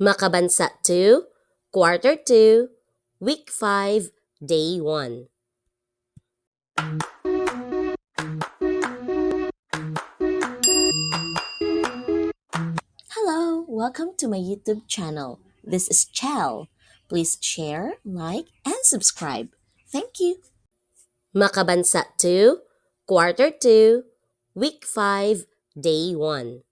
Makabansa 2, Quarter 2, Week 5, Day 1. Hello, welcome to my YouTube channel. This is Chell. Please share, like, and subscribe. Thank you. Makabansa 2, Quarter 2, Week 5, Day 1.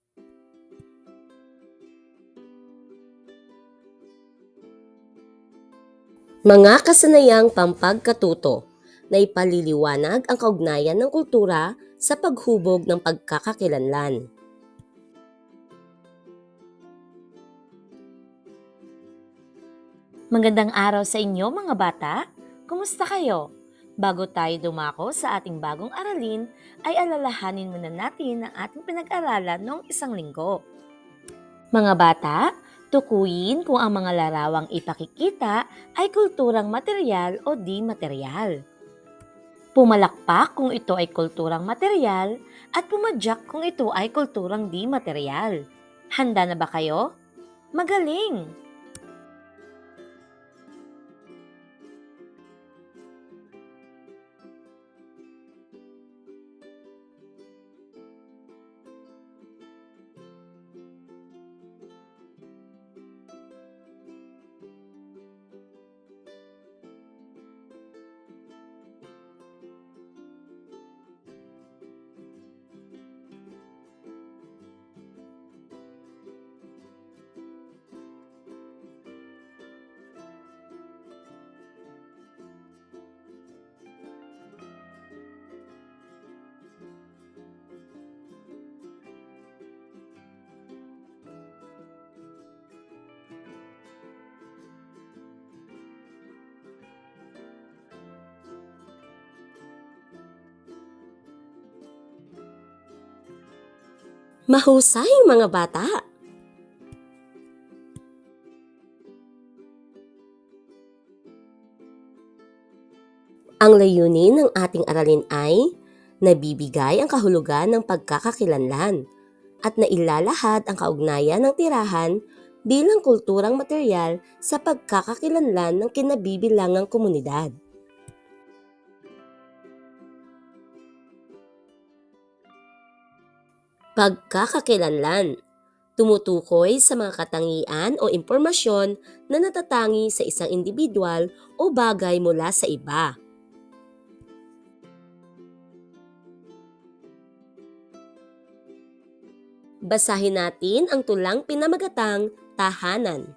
Mga kasanayang pampagkatuto na ipaliliwanag ang kaugnayan ng kultura sa paghubog ng pagkakakilanlan. Magandang araw sa inyo mga bata. Kumusta kayo? Bago tayo dumako sa ating bagong aralin, ay alalahanin muna natin ang ating pinag-aralan noong isang linggo. Mga bata, tukuyin kung ang mga larawang ipakikita ay kulturang material o di material. Pumalakpak kung ito ay kulturang material at pumadyak kung ito ay kulturang di material. Handa na ba kayo? Magaling! Mahusay mga bata! Ang layunin ng ating aralin ay nabibigay ang kahulugan ng pagkakakilanlan at nailalahad ang kaugnayan ng tirahan bilang kulturang material sa pagkakakilanlan ng kinabibilangang komunidad. Pagkakakilanlan tumutukoy sa mga katangian o impormasyon na natatangi sa isang individual o bagay mula sa iba. Basahin natin ang tulang pinamagatang tahanan.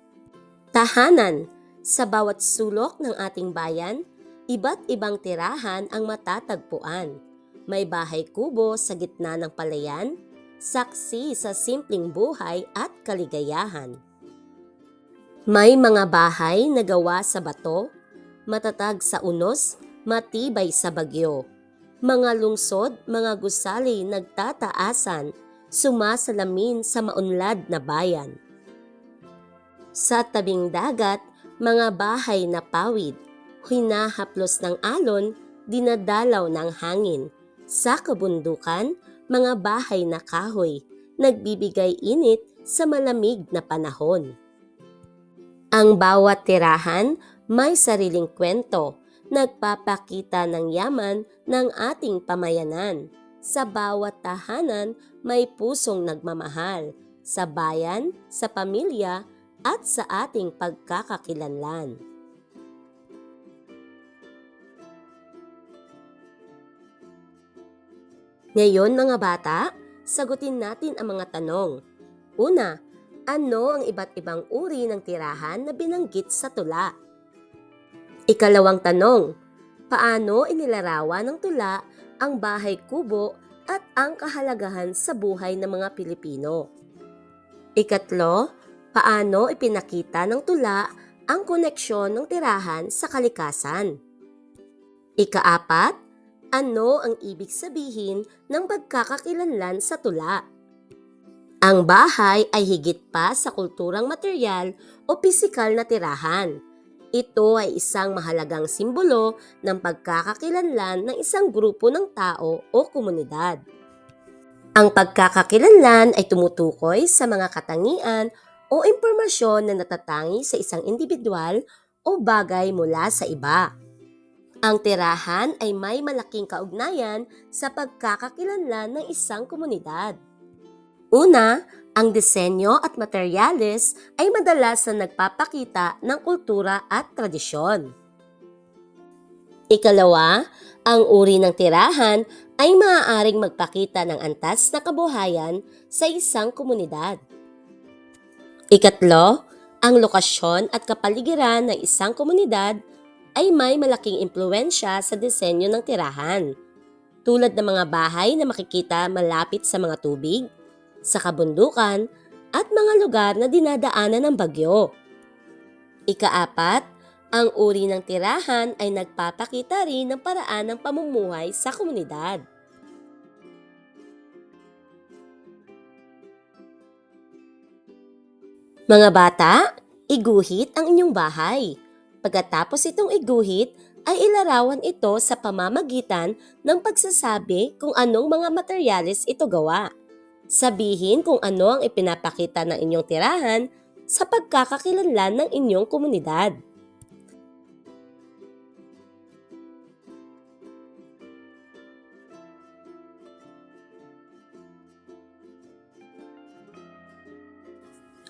Tahanan, sa bawat sulok ng ating bayan, iba't ibang tirahan ang matatagpuan. May bahay kubo sa gitna ng palayan, saksi sa simpleng buhay at kaligayahan. May mga bahay na gawa sa bato, matatag sa unos, matibay sa bagyo. Mga lungsod, mga gusali nagtataasan, sumasalamin sa maunlad na bayan. Sa tabing dagat, mga bahay na pawid, hinahaplos ng alon, dinadalaw ng hangin. Sa kabundukan, mga bahay na kahoy, nagbibigay init sa malamig na panahon. Ang bawat tirahan may sariling kwento, nagpapakita ng yaman ng ating pamayanan. Sa bawat tahanan may pusong nagmamahal, sa bayan, sa pamilya, at sa ating pagkakakilanlan. Ngayon mga bata, sagutin natin ang mga tanong. Una, ano ang iba't ibang uri ng tirahan na binanggit sa tula? Ikalawang tanong, paano inilarawan ng tula ang bahay kubo at ang kahalagahan sa buhay ng mga Pilipino? Ikatlo, paano ipinakita ng tula ang koneksyon ng tirahan sa kalikasan? Ikaapat, ano ang ibig sabihin ng pagkakakilanlan sa tula? Ang bahay ay higit pa sa kulturang material o pisikal na tirahan. Ito ay isang mahalagang simbolo ng pagkakakilanlan ng isang grupo ng tao o komunidad. Ang pagkakakilanlan ay tumutukoy sa mga katangian o impormasyon na natatangi sa isang individual o bagay mula sa iba. Ang tirahan ay may malaking kaugnayan sa pagkakakilanlan ng isang komunidad. Una, ang disenyo at materyales ay madalas na nagpapakita ng kultura at tradisyon. Ikalawa, ang uri ng tirahan ay maaaring magpakita ng antas na kabuhayan sa isang komunidad. Ikatlo, ang lokasyon at kapaligiran ng isang komunidad ay may malaking impluensya sa disenyo ng tirahan, tulad ng mga bahay na makikita malapit sa mga tubig, sa kabundukan, at mga lugar na dinadaanan ng bagyo. Ikaapat, ang uri ng tirahan ay nagpapakita rin ng paraan ng pamumuhay sa komunidad. Mga bata, iguhit ang inyong bahay. Pagkatapos itong iguhit, ay ilarawan ito sa pamamagitan ng pagsasabi kung anong mga materyales ito gawa. Sabihin kung ano ang ipinapakita ng inyong tirahan sa pagkakakilanlan ng inyong komunidad.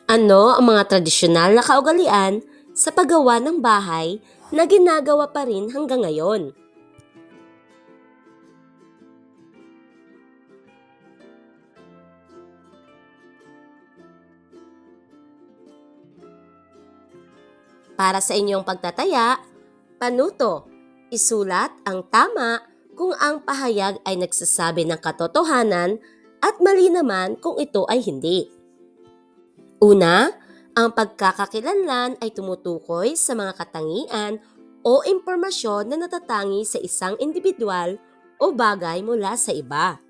Ano ang mga tradisyonal na kaugalian sa paggawa ng bahay na ginagawa pa rin hanggang ngayon? Para sa inyong pagtataya, panuto, isulat ang tama kung ang pahayag ay nagsasabi ng katotohanan at mali naman kung ito ay hindi. Una, ang pagkakakilanlan ay tumutukoy sa mga katangian o impormasyon na natatangi sa isang individual o bagay mula sa iba.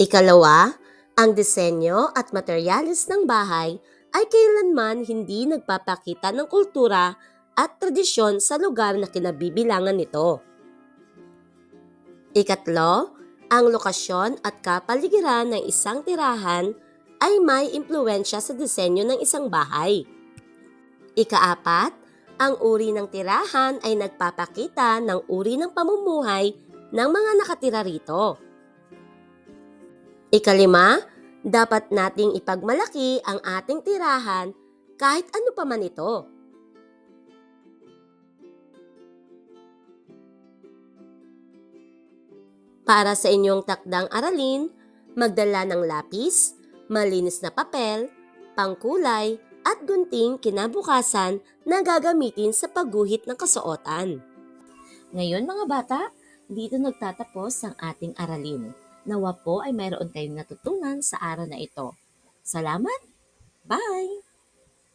Ikalawa, ang disenyo at materyales ng bahay ay kailanman hindi nagpapakita ng kultura at tradisyon sa lugar na kinabibilangan nito. Ikatlo, ang lokasyon at kapaligiran ng isang tirahan ay may impluensya sa disenyo ng isang bahay. Ikaapat, ang uri ng tirahan ay nagpapakita ng uri ng pamumuhay ng mga nakatira rito. Ikalima, dapat nating ipagmalaki ang ating tirahan kahit ano pa man ito. Para sa inyong takdang aralin, magdala ng lapis, malinis na papel, pangkulay, at gunting kinabukasan na gagamitin sa pagguhit ng kasuotan. Ngayon mga bata, dito nagtatapos ang ating aralin. Nawa po ay mayroon kayong natutunan sa araw na ito. Salamat! Bye!